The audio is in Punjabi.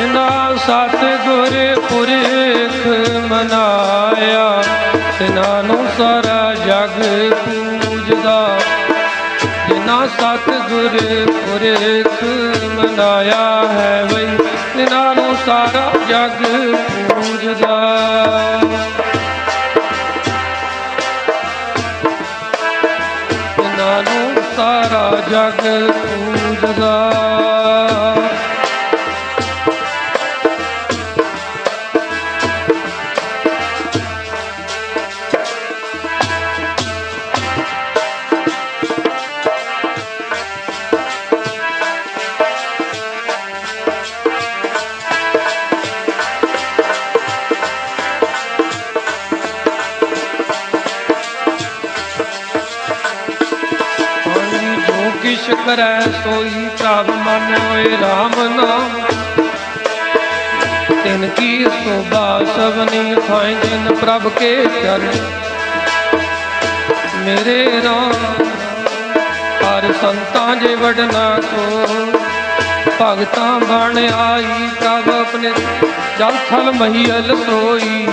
ਜਿਨਾ ਸਤ ਪੁਰਖ ਮਨਾਇਆ ਤਿਨਾਂ ਨੂੰ ਸਾਰਾ ਜਗ ਪੂਜਦਾ। ਜਿਨਾ ਸਤਿਗੁਰ ਪੁਰਖ ਮਨਾਇਆ ਹੈ ਬਈ ਤਿਨਾਂ ਨੂੰ ਸਾਰਾ ਜਗ ਪੂਜਦਾ। ਤਿਨਾਂ ਨੂੰ ਸਾਰਾ ਜਗ ਪੂਜਦਾ। ਜੋ ਸੋਈ ਪ੍ਰਭ ਮਨ ਹੋਏ RAM ਨਾਮ। ਤਿਨ ਕੀ ਸੋਭਾ ਸਭਨੀ ਖਾਇ ਜਿਨ ਪ੍ਰਭ ਕੇ ਚਰਨ। ਮੇਰੇ RAM ਹਰ ਸੰਤਾਂ ਜੇ ਵਡਨਾ ਕੋ ਭਗਤਾਂ ਬਣ ਆਈ, ਪ੍ਰਭ ਆਪਣੇ ਜਲ ਥਲ ਮਹੀਲ ਸੋਈ।